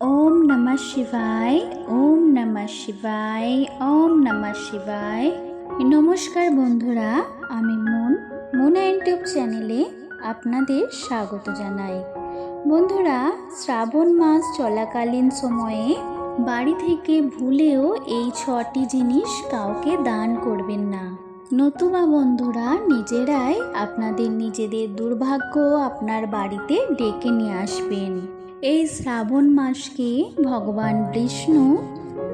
ওম নমঃ শিবায় ওম নমঃ শিবায় ওম নমঃ শিবায় নমস্কার বন্ধুরা, আমি মন। মন ইউটিউব চ্যানেলে আপনাদের স্বাগত জানাই। বন্ধুরা, শ্রাবণ মাস চলাকালীন সময়ে বাড়ি থেকে ভুলেও এই ছটি জিনিস কাউকে দান করবেন না। নতুবা বন্ধুরা, নিজেরাই আপনাদের নিজেদের দুর্ভাগ্য আপনার বাড়িতে ডেকে নিয়ে আসবেন। এই শ্রাবণ মাসকে ভগবান বিষ্ণু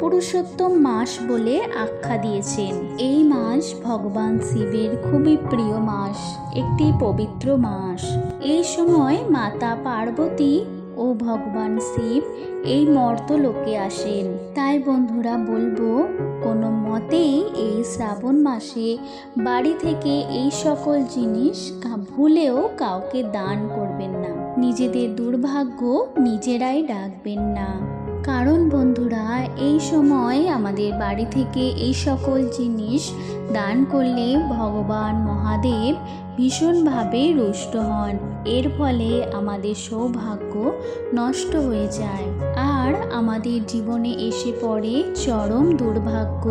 পুরুষোত্তম মাস বলে আখ্যা দিয়েছেন। এই মাস ভগবান শিবের খুবই প্রিয় মাস, একটি পবিত্র মাস। এই সময় মাতা পার্বতী ও ভগবান শিব এই মর্তলোকে আসেন। তাই বন্ধুরা, বলব, কোনো মতেই এই শ্রাবণ মাসে বাড়ি থেকে এই সকল জিনিস ভুলেও কাউকে দান করবেন না। নিজেদের দুর্ভাগ্য নিজেরাই ডাকবেন না। কারণ বন্ধুরা, এই সময় আমাদের বাড়ি থেকে এই সকল জিনিস দান করলে ভগবান মহাদেব ভীষণভাবে রুষ্ট হন। এর ফলে আমাদের সৌভাগ্য নষ্ট হয়ে যায়। আর আমাদের জীবনে এসে পড়ে চরম দুর্ভাগ্য।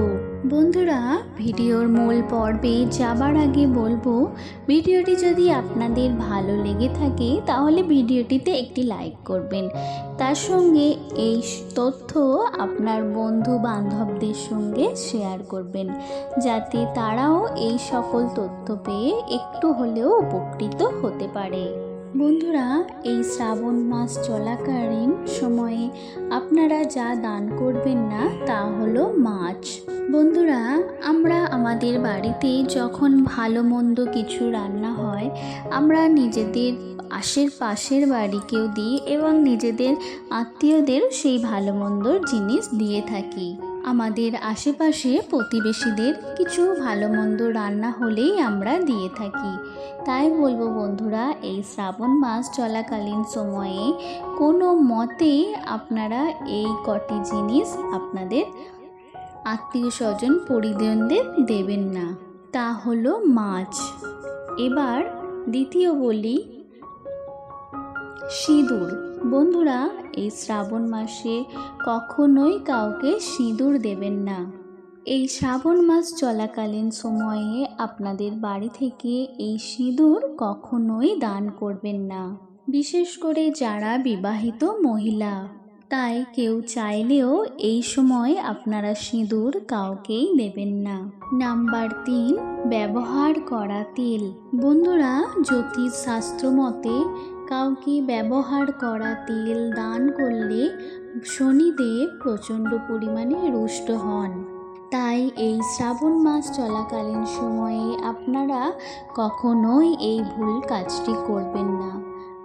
বন্ধুরা, ভিডিওর মূল পর্বে যাবার আগে বলব, ভিডিওটি যদি আপনাদের ভালো লেগে থাকে, তাহলে ভিডিওটিতে একটি লাইক করবেন। তার সঙ্গে এই তথ্য আপনার বন্ধু বান্ধবদের সঙ্গে শেয়ার করবেন, যাতে তারাও এই সকল তথ্য পেয়ে একটু হলেও উপকৃত হতে পারে। বন্ধুরা, এই শ্রাবণ মাস চলাকালীন সময়ে আপনারা যা দান করবেন না, তা হলো মাছ। বন্ধুরা, আমরা আমাদের বাড়িতে যখন ভালো মন্দ কিছু রান্না হয়, আমরা নিজেদের আশের পাশের বাড়িকেও দিই এবং নিজেদের আত্মীয়দের সেই ভালো মন্দর জিনিস দিয়ে থাকি। আমাদের আশেপাশে প্রতিবেশীদের কিছু ভালো মন্দ রান্না হলেই আমরা দিয়ে থাকি। তাই বলব বন্ধুরা, এই শ্রাবণ মাস চলাকালীন সময়ে কোনো মতে আপনারা এই কটি জিনিস আপনাদের আত্মীয় স্বজন পরিজনদের দেবেন না। তা হলো মাছ। এবার দ্বিতীয় বলি সিঁদুর। বন্ধুরা, এই শ্রাবণ মাসে কখনোই কাউকে সিঁদুর দেবেন না। এই শ্রাবণ মাস চলাকালীন সময়ে আপনাদের বাড়ি থেকে এই সিঁদুর কখনোই দান করবেন না। বিশেষ করে যারা বিবাহিত মহিলা, তাই কেউ চাইলেও এই সময় আপনারা সিঁদুর কাউকেই দেবেন না। নাম্বার তিন, ব্যবহার করা তেল। বন্ধুরা জ্যোতিষ শাস্ত্র মতে কাউকে ব্যবহার করা তেল দান করলে শনিদেব প্রচণ্ড পরিমাণে রুষ্ট হন। তাই এই শ্রাবণ মাস চলাকালীন সময়ে আপনারা কখনোই এই ভুল কাজটি করবেন না।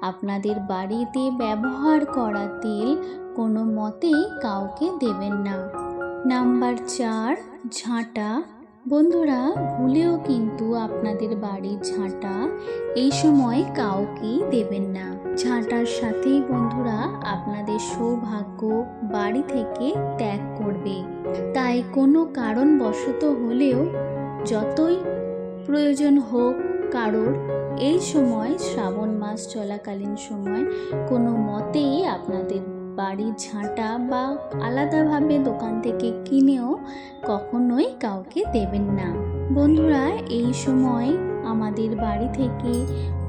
আপনাদের বাড়িতে ব্যবহার করা তেল কোনো মতেই কাউকে দেবেন না। নাম্বার চার, ঝাঁটা। বন্ধুরা, ভুলেও কিন্তু আপনাদের বাড়ির ঝাঁটা এই সময় কাউকেই দেবেন না। ঝাঁটার সাথেই বন্ধুরা আপনাদের সৌভাগ্য বাড়ি থেকে ত্যাগ করবে। তাই কোনো কারণবশত হলেও যতই প্রয়োজন হোক কারোর, এই সময় শ্রাবণ মাস চলাকালীন সময় কোনো মতেই আপনাদের বাড়ির ঝাঁটা বা আলাদাভাবে দোকান থেকে কখনোই কাউকে দেবেন না। বন্ধুরা, এই সময় আমাদের বাড়ি থেকে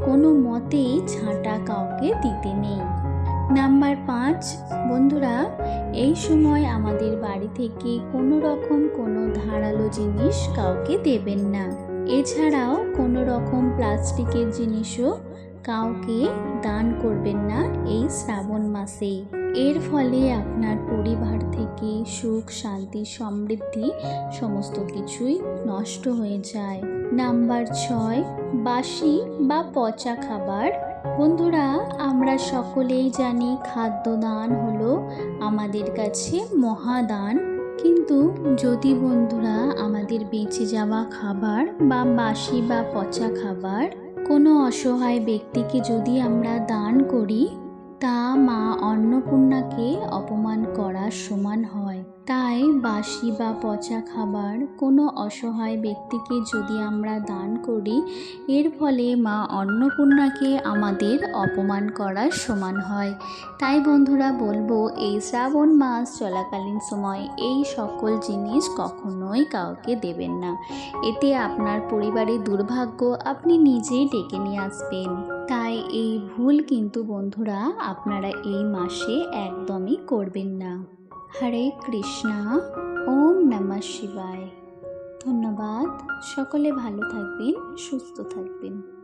কোনো মতেই ছাঁটা কাউকে দিতে নেই। নাম্বার পাঁচ, বন্ধুরা, এই সময় আমাদের বাড়ি থেকে কোনো রকম কোনো ধারালো জিনিস কাউকে দেবেন না। এছাড়াও কোনো রকম প্লাস্টিকের জিনিসও কাউকে দান করবেন না এই শ্রাবণ মাসে। এর ফলে আপনার পরিবার থেকে সুখ, শান্তি, সমৃদ্ধি সমস্ত কিছুই নষ্ট হয়ে যায়। নাম্বার ছয়, বাসি বা পচা খাবার। বন্ধুরা, আমরা সকলেই জানি খাদ্যদান হলো আমাদের কাছে মহাদান। কিন্তু যদি বন্ধুরা আমাদের বেঁচে যাওয়া খাবার বা বাসি বা পচা খাবার কোনো অসহায় ব্যক্তিকে যদি আমরা দান করি তা মা অন্নপূর্ণাকে অপমান করার সমান হয়। তাই বাসি বা পচা খাবার কোনো অসহায় ব্যক্তিকে যদি আমরা দান করি, এর ফলে মা অন্নপূর্ণাকে আমাদের অপমান করার সমান হয়। তাই বন্ধুরা, বলব, এই শ্রাবণ মাস চলাকালীন সময় এই সকল জিনিস কখনোই কাউকে দেবেন না। এতে আপনার পরিবারের দুর্ভাগ্য আপনি নিজেই ডেকে নিয়ে আসবেন। তাই এই ভুল কিন্তু বন্ধুরা আপনারা এই মাসে একদমই করবেন না। হরে কৃষ্ণা, ওম নমঃ শিবায়। ধন্যবাদ। সকলে ভালো থাকবেন, সুস্থ থাকবেন।